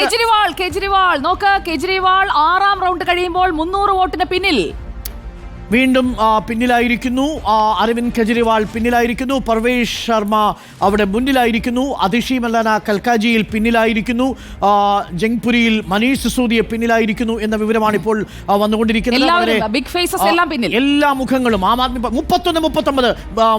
കേജ്രിവാൾ കേജ്രിവാൾ. നോക്ക് കേജ്രിവാൾ ആറാം റൗണ്ട് കഴിയുമ്പോൾ മുന്നൂറ് വോട്ടിന് പിന്നിൽ. വീണ്ടും പിന്നിലായിരിക്കുന്നു. അരവിന്ദ് കെജ്രിവാൾ പിന്നിലായിരിക്കുന്നു. പർവേഷ് ശർമ്മ അവിടെ മുന്നിലായിരിക്കുന്നു. അതിഷി മല്ലാന കൽക്കാജിയിൽ പിന്നിലായിരിക്കുന്നു. ജംഗ്പുരിയിൽ മനീഷ് സിസോദിയെ പിന്നിലായിരിക്കുന്നു എന്ന വിവരമാണ് ഇപ്പോൾ വന്നുകൊണ്ടിരിക്കുന്നത്. എല്ലാം മുഖങ്ങളും ആം ആദ്മി മുപ്പത്തൊന്ന് മുപ്പത്തൊമ്പത്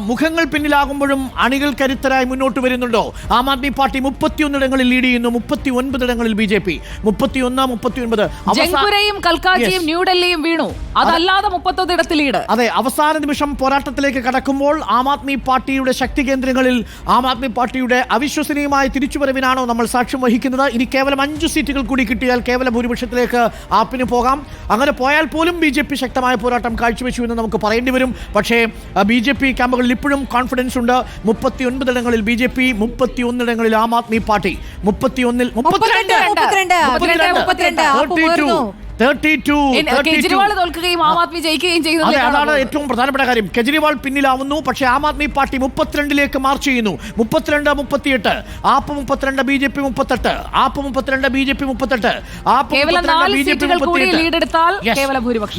മുഖങ്ങൾ പിന്നിലാകുമ്പോഴും അണികൾ കരുത്തരായി മുന്നോട്ട് വരുന്നുണ്ടോ? ആം ആദ്മി പാർട്ടി മുപ്പത്തിയൊന്നിടങ്ങളിൽ ലീഡ് ചെയ്യുന്നു. മുപ്പത്തി ഒൻപതിടങ്ങളിൽ ബി ജെ പി. മുപ്പത്തി ഒന്ന് മുപ്പത്തി ഒൻപത്. ന്യൂഡൽഹിയും വീണു. അതല്ലാതെ മുപ്പത്തൊന്നിടത്ത് ലീഡ് അതെ അവസാന നിമിഷം പോരാട്ടത്തിലേക്ക് കടക്കുമ്പോൾ ആം ആദ്മി പാർട്ടിയുടെ ശക്തി കേന്ദ്രങ്ങളിൽ ആം ആദ്മി പാർട്ടിയുടെ അവിശ്വസനീയമായ തിരിച്ചുവരവിനാണോ നമ്മൾ സാക്ഷ്യം വഹിക്കുന്നത്? ഇനി കേവലം അഞ്ച് സീറ്റുകൾ കൂടി കിട്ടിയാൽ കേവല ഭൂരിപക്ഷത്തിലേക്ക് ആപ്പിന് പോകാം. അങ്ങനെ പോയാൽ പോലും ബി ജെ പി ശക്തമായ പോരാട്ടം കാഴ്ചവെച്ചു എന്ന് നമുക്ക് പറയേണ്ടി വരും. പക്ഷേ ബി ജെ പി ക്യാമ്പുകളിൽ ഇപ്പോഴും കോൺഫിഡൻസ് ഉണ്ട്. മുപ്പത്തി ഒൻപതിടങ്ങളിൽ ബി ജെ പി മുപ്പത്തി ഒന്നിടങ്ങളിൽ ആം ആദ്മി പാർട്ടി. മുപ്പത്തി ഒന്നിൽ മുപ്പത്തിരണ്ട്, മുപ്പത്തിരണ്ട്, കേജ്രിവാൾ തോൽക്കുകയും ആം ആദ്മി ജയിക്കുകയും അതെ ചെയ്യുന്നത് അതാണ് ഏറ്റവും പ്രധാനപ്പെട്ട കാര്യം. കെജ്രിവാൾ പിന്നിലാവുന്നു പക്ഷേ ആം ആദ്മി പാർട്ടി മുപ്പത്തിരണ്ടിലേക്ക് മാർച്ച് ചെയ്യുന്നു. മുപ്പത്തിരണ്ട് മുപ്പത്തിയെട്ട്. ആപ്പ് മുപ്പത്തിരണ്ട് ബി ജെ പി മുപ്പത്തെട്ട്. ആപ്പ് മുപ്പത്തിരണ്ട് ബി ജെ പി മുപ്പത്തെട്ട്.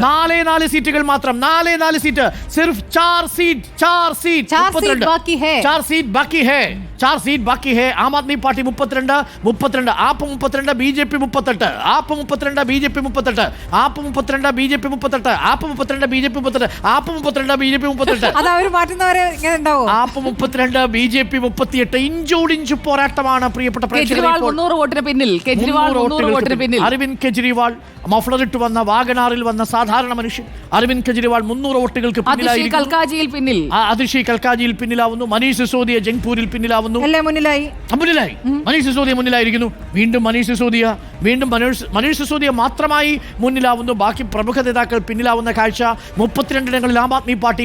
നാലേ നാല് സീറ്റുകൾ മാത്രം. നാല് നാല് സീറ്റ്. സിർഫ് ചാർ സീറ്റ്. ചാർ സീറ്റ് ബാക്കി ഹേ. ചാർ സീറ്റ് ബാക്കി ഹേ. ആം ആദ്മി പാർട്ടി മുപ്പത്തിരണ്ട് മുപ്പത്തിരണ്ട്. ആപ്പ് മുപ്പത്തിരണ്ട് ബി ജെ പി മുപ്പത്തെട്ട്. ആപ്പ് മുപ്പത്തിരണ്ട് ബി ജെ പി മുപ്പത്തെട്ട്. ആപ്പ് മുപ്പത്തിരണ്ട് ബി ജെ പി മുപ്പത്തെട്ട് ആപ്പ് മുപ്പത്തിരണ്ട് ബി ജെ പി മുപ്പത്തെട്ട് ആപ്പ് മുപ്പത്തിരണ്ട് ബി ജെ പി മുപ്പത്തെട്ട് അത് മാറ്റുന്നവരെ ഇങ്ങനെ ഉണ്ടാവോ? ആപ്പ് മുപ്പത്തിരണ്ട് ബി ജെ പി മുപ്പത്തിയെട്ട് ഇഞ്ചോടിഞ്ച് പോരാട്ടമാണ് പ്രിയപ്പെട്ട പ്രേക്ഷകരെ കേജ്രിവാൾ ഇപ്പോൾ. മുന്നൂറ് വോട്ടിന് പിന്നിൽ കേജ്രിവാൾ മുന്നൂറ് മുന്നൂറ് വോട്ടിന് പിന്നിൽ. അരവിന്ദ് കെജ്രിവാൾ മഫ്ലറിട്ട് വന്ന വാഗനാറിൽ വന്ന സാധാരണ മനുഷ്യൻ. അരവിന്ദ് കെജ്രിവാൾ മുന്നൂറ് വോട്ടുകൾക്ക് അതിഷി കൽക്കാജിയിൽ പിന്നിൽ. ആ, അതിഷി കൽക്കാജിയിൽ പിന്നിലാവുന്നു. മനീഷ് സിസോദിയ ജംഗ്പൂരിൽ പിന്നിലാവുന്നു. അല്ലേ മുന്നിലായി? ആ, മുന്നിലായി. മനീഷ് സിസോദിയ മുന്നിലായിരിക്കുന്നു. വീണ്ടും മനീഷ് സിസോദിയ വീണ്ടും മനീഷ് മനീഷ് സിസോദിയ മാത്രമായി മുന്നിലാവുന്നു. ബാക്കി പ്രമുഖ നേതാക്കൾ പിന്നിലാവുന്ന കാഴ്ച. മുപ്പത്തിരണ്ടിടങ്ങളിൽ ആം ആദ്മി പാർട്ടി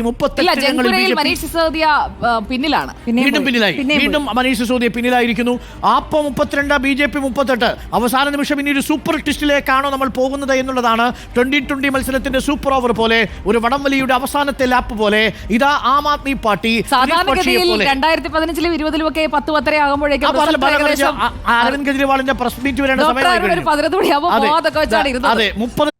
പിന്നിലാണ്. വീണ്ടും പിന്നിലായി. വീണ്ടും മനീഷ് സിസോദിയ പിന്നിലായിരിക്കുന്നു. ആപ്പ മുപ്പത്തിരണ്ട് ബി ജെ പി മുപ്പത്തെട്ട്. അവസാന നിമിഷം ഇനി ഒരു സൂപ്പർ ടിസ്റ്റിലേക്കാണോ നമ്മൾ പോകുന്നത് എന്നുള്ളതാണ് ട്വന്റി ട്വന്റി മത്സരത്തിന്റെ സൂപ്പർ ഓവർ പോലെ ഒരു വടംവലിയുടെ അവസാനത്തെ ലാപ്പ് പോലെ ഇതാ ആം ആദ്മി പാർട്ടി സാധാരണഗതിയിൽ പോലെ. രണ്ടായിരത്തി പതിനഞ്ചിലും ഇരുപതിലും ഒക്കെ പത്ത് പത്തര ആ, ആകുമ്പോഴേക്കും അരവിന്ദ് കെജ്രിവാളിന്റെ പ്രസ് മീറ്റ് വരേണ്ട ഡോക്ടർ でもっぱら